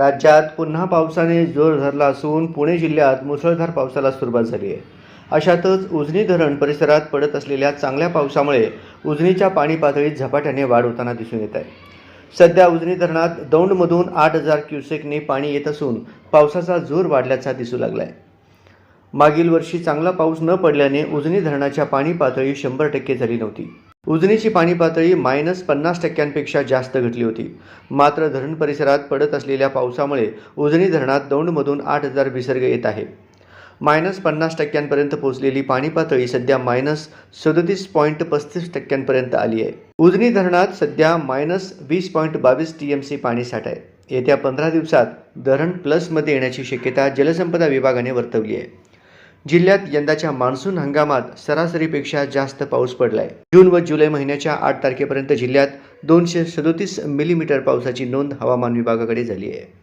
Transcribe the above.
राज्यात पुन्हा पावसाने जोर धरला असून पुणे जिल्ह्यात मुसळधार पावसाला सुरुवात झाली आहे. अशातच उजनी धरण परिसरात पडत असलेल्या चांगल्या पावसामुळे उजनीच्या पाणी पातळीत झपाट्याने वाढ होताना दिसून येत आहे. सध्या उजनी धरणात दौंडमधून आठ हजार क्युसेकने पाणी येत असून पावसाचा जोर वाढल्याचा दिसू लागला आहे मागील वर्षी चांगला पाऊस न पडल्याने उजनी धरणाच्या पाणी पातळी शंभर टक्के झाली नव्हती. उजनीची पाणी पातळी मायनस पन्नास टक्क्यांपेक्षा जास्त घटली होती. मात्र धरण परिसरात पडत असलेल्या पावसामुळे उजनी धरणात दौंडमधून आठ हजार विसर्ग येत आहे. मायनस पन्नास टक्क्यांपर्यंत पोहोचलेली पाणी पातळी सध्या मायनस सदतीस पॉईंट पस्तीस टक्क्यांपर्यंत आली आहे. उजनी धरणात सध्या मायनस वीस पॉईंट बावीस टी एम सी पाणी साठा आहे. येत्या पंधरा दिवसात धरण प्लसमध्ये येण्याची शक्यता जलसंपदा विभागाने वर्तवली आहे. जिल्ह्यात यंदाच्या मान्सून हंगामात सरासरीपेक्षा जास्त पाऊस पडलाय. जून व जुलै महिन्याच्या आठ तारखेपर्यंत जिल्ह्यात दोनशे सदोतीस मिलीमीटर पावसाची नोंद हवामान विभागाकडे झाली आहे.